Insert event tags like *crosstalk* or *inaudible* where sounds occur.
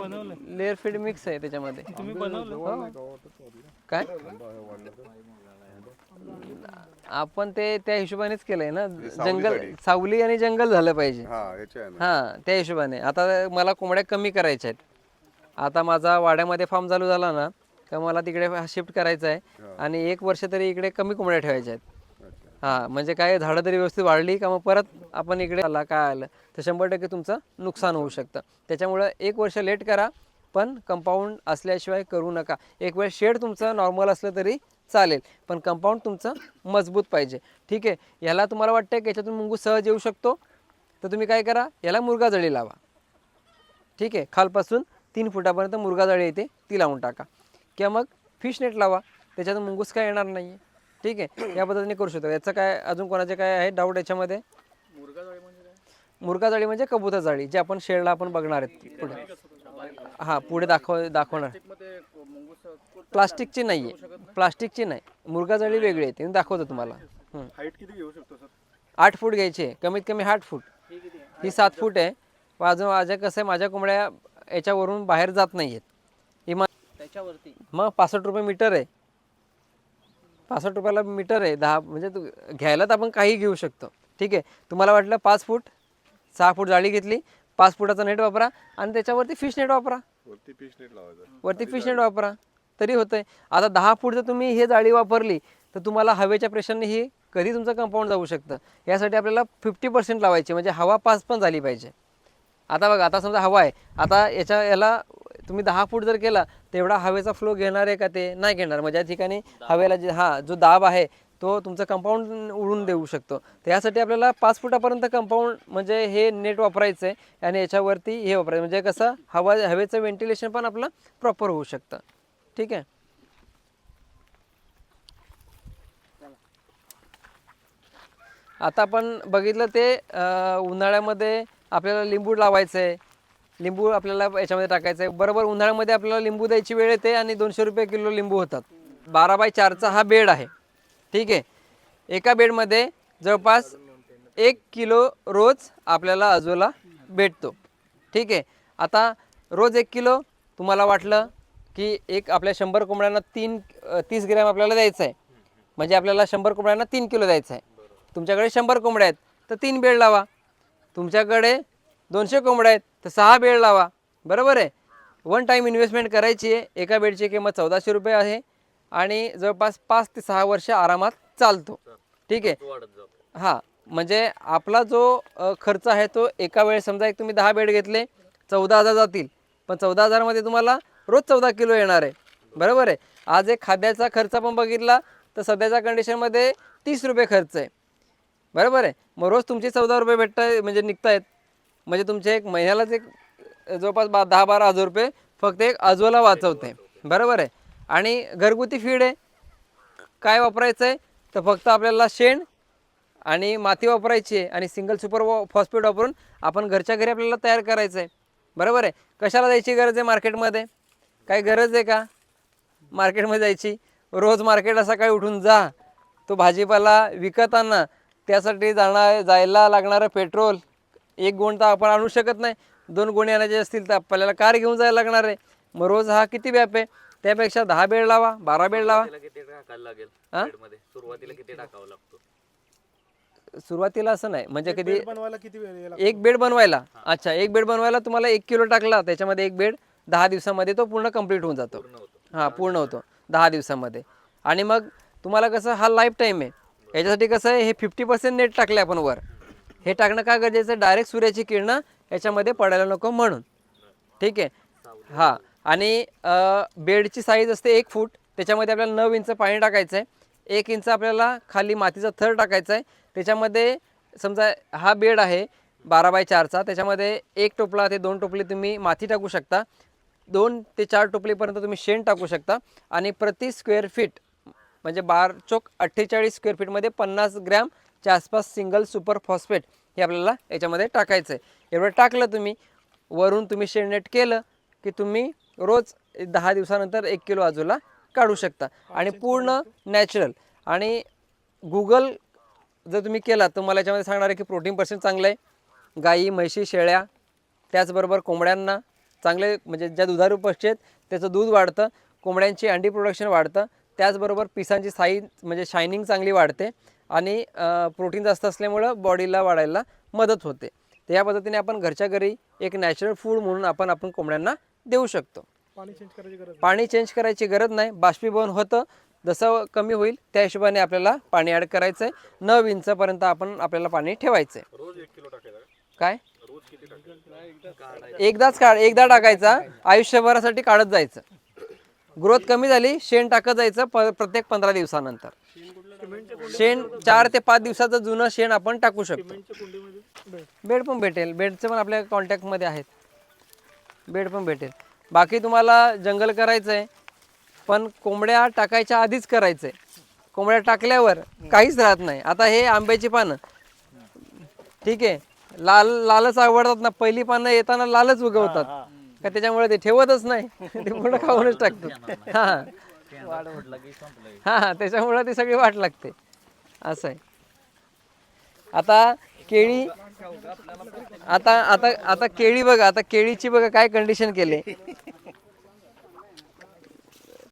Layer feed mix आहे त्याच्यामध्ये. तुम्ही बनवलं? हो. काय? आपण ते त्या हिशोबानेच केलंय ना. जंगल सावली आणि जंगल झालं पाहिजे. हा हा त्या हिशोबाने. आता मला कोंबड्या कमी करायच्या आहेत. आता माझा वाड्यामध्ये फार्म चालू झाला ना तर मला तिकडे शिफ्ट करायचं आहे. आणि एक वर्ष तरी इकडे कमी कोंबड्या ठेवायच्या आहेत. हा म्हणजे काय झाडं तरी व्यवस्थित वाढली का मग परत आपण इकडे आला काय आलं? तर शंभर टक्के तुमचं नुकसान होऊ शकतं. त्याच्यामुळं एक वर्ष लेट करा पण कंपाऊंड असल्याशिवाय करू नका. एक वेळ शेड तुमचं नॉर्मल असलं तरी चालेल पण कंपाऊंड तुमचं मजबूत पाहिजे. ठीक आहे? याला तुम्हाला वाटतं की याच्यातून मुंगू सहज येऊ शकतो? तर तुम्ही काय करा याला मुरगा जळी लावा. ठीक आहे? खालपासून तीन फुटापर्यंत मुरगा जळी येते ती लावून टाका. किंवा मग फिश नेट लावा त्याच्यातून मुंगूस काय येणार नाही आहे ठीक आहे. या पद्धतीने करू शकतो. याचं काय अजून कोणाचे काय आहे डाऊट याच्यामध्ये? मुरगा जाळी म्हणजे कबूतर जाळी जे आपण शेडला आपण बघणार आहेत. पुढे. हां पुढे दाखव दाखवणार. प्लास्टिकची नाही आहे प्लास्टिकची नाही. मुरगा जाळी वेगळी आहे. ती मी दाखवतो तुम्हाला. हं. हाईट किती घेऊ शकतो सर? आठ फूट घ्यायची आहे. कमीत कमी आठ फूट. ही सात फूट आहे. पण अजून माझ्या कसं आहे माझ्या कोंबड्या याच्यावरून बाहेर जात नाही आहेत इमा त्याच्यावरती. मग पासष्ट रुपये मीटर आहे. पासष्ट रुपयाला मीटर आहे दहा म्हणजे तू घ्यायला तर आपण काही घेऊ शकतो. ठीक आहे? तुम्हाला वाटलं पाच फूट सहा फूट जाळी घेतली पाच फुटाचा नेट वापरा आणि त्याच्यावरती फिश नेट वापरा. वरती पीस नेट लावायचं. वरती फिश नेट वापरा. तरी होतंय. आता दहा फूट जर तुम्ही हे जाळी वापरली तर तुम्हाला हवेच्या प्रेशरने ही कधी तुमचं कंपाऊंड जाऊ शकतं. यासाठी आपल्याला फिफ्टी पर्सेंट लावायची म्हणजे हवा पास पण झाली पाहिजे. आता बघा आता समजा हवा आहे. आता याच्या याला तुम्ही दहा फूट जर केला तेवढा हवेचा फ्लो घेणार आहे का ते? नाही घेणार. म्हणजे या ठिकाणी हवेला जे हा जो दाब आहे तो तुमचं कंपाऊंड उडून देऊ शकतो. तर यासाठी आपल्याला पाच फुटापर्यंत कंपाऊंड म्हणजे हे नेट वापरायचं आहे आणि याच्यावरती हे वापरायचं म्हणजे कसं हवा हवेचं व्हेंटिलेशन पण आपलं प्रॉपर होऊ शकतं. ठीक आहे? आता आपण बघितलं ते उन्हाळ्यामध्ये आपल्याला लिंबू लावायचं आहे. लिंबू आपल्याला याच्यामध्ये टाकायचं आहे बरोबर उन्हाळ्यामध्ये आपल्याला लिंबू द्यायची वेळ येते आणि दोनशे रुपये किलो लिंबू होतात. बारा बाय चारचा हा बेड आहे. ठीक आहे? एका बेडमध्ये जवळपास एक किलो रोज आपल्याला अजोला भेटतो. ठीक आहे? आता रोज एक किलो तुम्हाला वाटलं की एक आपल्या शंभर कोंबड्यांना तीन तीस ग्रॅम आपल्याला द्यायचं आहे म्हणजे आपल्याला शंभर कोंबड्यांना तीन किलो द्यायचं आहे तुमच्याकडे शंभर कोंबड्या आहेत तर तीन बेड लावा. तुमच्याकडे दोनशे कोंबड्या आहेत तर सहा बेड लावा. बरोबर आहे? वन टाईम इन्व्हेस्टमेंट करायची आहे. एका बेडची किंमत चौदाशे रुपये आहे. आणि जवळपास पाच ते सहा वर्ष आरामात चालतो. ठीक आहे? हां. म्हणजे आपला जो खर्च आहे तो एका वेळेस समजा एक तुम्ही दहा बेड घेतले चौदा हजार जातील. पण चौदा हजारमध्ये तुम्हाला रोज चौदा किलो येणार आहे. बरोबर आहे? आज एक खाद्याचा खर्च पण बघितला तर सध्याच्या कंडिशनमध्ये तीस रुपये खर्च आहे. बरोबर आहे? मग रोज तुमचे चौदा रुपये भेटत म्हणजे निघत आहेत म्हणजे तुमचे एक महिन्यालाच एक जवळपास बा दहा बारा हजार रुपये फक्त एक आजोला वाचवते. बरोबर आहे? आणि घरगुती फीड आहे. काय वापरायचं आहे? तर फक्त आपल्याला शेण आणि माती वापरायची आहे आणि सिंगल सुपर फॉस्फेट वापरून आपण घरच्या घरी आपल्याला तयार करायचं आहे. बरोबर आहे? कशाला जायची गरज आहे मार्केटमध्ये? काही गरज आहे का? मार्केटमध्ये जायची? रोज मार्केटला सकाळी उठून जा. तो भाजीपाला विकत आणा त्यासाठी जाणार जायला लागणारं पेट्रोल एक गोण तर आपण आणू शकत नाही. दोन गोणी आणायचे असतील तर आपल्याला कार घेऊन जायला लागणार आहे. मग रोज हा किती व्याप आहे? त्यापेक्षा दहा बेड लावा बारा बेड लावा. तिला किती टाकायला लागेल हा? बेडमध्ये? सुरुवातीला किती टाकावं लागतो? सुरुवातीला असं नाही. म्हणजे कधी बनवायला किती वेळ यायला एक बेड बनवायला. अच्छा एक बेड बनवायला तुम्हाला एक किलो टाकला त्याच्यामध्ये एक बेड दहा दिवसामध्ये तो पूर्ण कंप्लीट होऊन जातो. हां पूर्ण होतो. दहा दिवसामध्ये. आणि मग तुम्हाला कसं हा लाईफ टाईम आहे. याच्यासाठी कसं आहे हे फिफ्टी पर्सेंट नेट टाकले आपण वर. हे टाकणं का गरजेचं? डायरेक्ट सूर्याची किरणं याच्यामध्ये पडायला नको म्हणून. ठीक आहे? हां. आणि बेडची साईज असते एक फूट. त्याच्यामध्ये आपल्याला नऊ इंच पाणी टाकायचं आहे एक इंच आपल्याला खाली मातीचा थर टाकायचा आहे त्याच्यामध्ये समजा हा बेड आहे बारा बाय चारचा. त्याच्यामध्ये एक टोपला ते दोन टोपले तुम्ही माती टाकू शकता. दोन ते चार टोपलीपर्यंत तुम्ही शेण टाकू शकता. आणि प्रति स्क्वेअर फीट म्हणजे बार चोक अठ्ठेचाळीस स्क्वेअर फीटमध्ये पन्नास ग्रॅमच्या आसपास सिंगल सुपर फॉस्फेट हे आपल्याला याच्यामध्ये टाकायचं आहे एवढं टाकलं तुम्ही वरून तुम्ही शेणनेट केलं की तुम्ही रोज दहा दिवसानंतर एक किलो आजूला काढू शकता. आणि पूर्ण नॅचरल. आणि गुगल जर तुम्ही केला तर मला याच्यामध्ये सांगणार आहे की प्रोटीन पर्सेंट चांगलं आहे. गाई म्हशी शेळ्या त्याचबरोबर कोंबड्यांना चांगले म्हणजे ज्या दुधारू पक्षी आहेत त्याचं दूध वाढतं कोंबड्यांची अंडी प्रोडक्शन वाढतं त्याचबरोबर पिसांची साईज म्हणजे शायनिंग चांगली वाढते. आणि प्रोटीन जास्त असल्यामुळं बॉडीला वाढायला मदत होते. तर या पद्धतीने आपण घरच्या घरी एक नॅचरल फूड म्हणून आपण आपण कोंबड्यांना देऊ शकतो. पाणी चेंज करायची गरज पाणी चेंज करायची गरज नाही. बाष्पीभवन होतं. जसं कमी होईल त्या हिशोबाने आपल्याला पाणी ॲड करायचं आहे न विंचपर्यंत आपण आपल्याला पाणी ठेवायचं आहे रोज एक किलो टाकायचा का? काय? रोज किती टाकायचं? एकदाच काढ एकदा टाकायचा. आयुष्यभरासाठी काढत जायचं. ग्रोथ कमी झाली शेण टाकत जायचं. प्रत्येक पंधरा दिवसानंतर. शेण चार ते पाच दिवसाचं जुनं शेण आपण टाकू शकतो. बेड पण भेटेल. बेडचं पण आपल्या कॉन्टॅक्टमध्ये आहेत. बेड पण भेटेल. बाकी तुम्हाला जंगल करायचं आहे पण कोंबड्या टाकायच्या आधीच करायचं आहे कोंबड्या टाकल्यावर काहीच राहत नाही. आता हे आंब्याची पानं. ठीक आहे. लाल लालच आवडतात ना. पहिली पानं येताना लालच उगवतात. का त्याच्यामुळे ते ठेवतच नाही. ते पूर्ण खाऊनच टाकतात. *laughs* हां. हां हां त्याच्यामुळे ती सगळी वाट लागते. असं आहे. आता केळी आता आता आता केळी बघा आता केळीची बघा काय कंडिशन केले.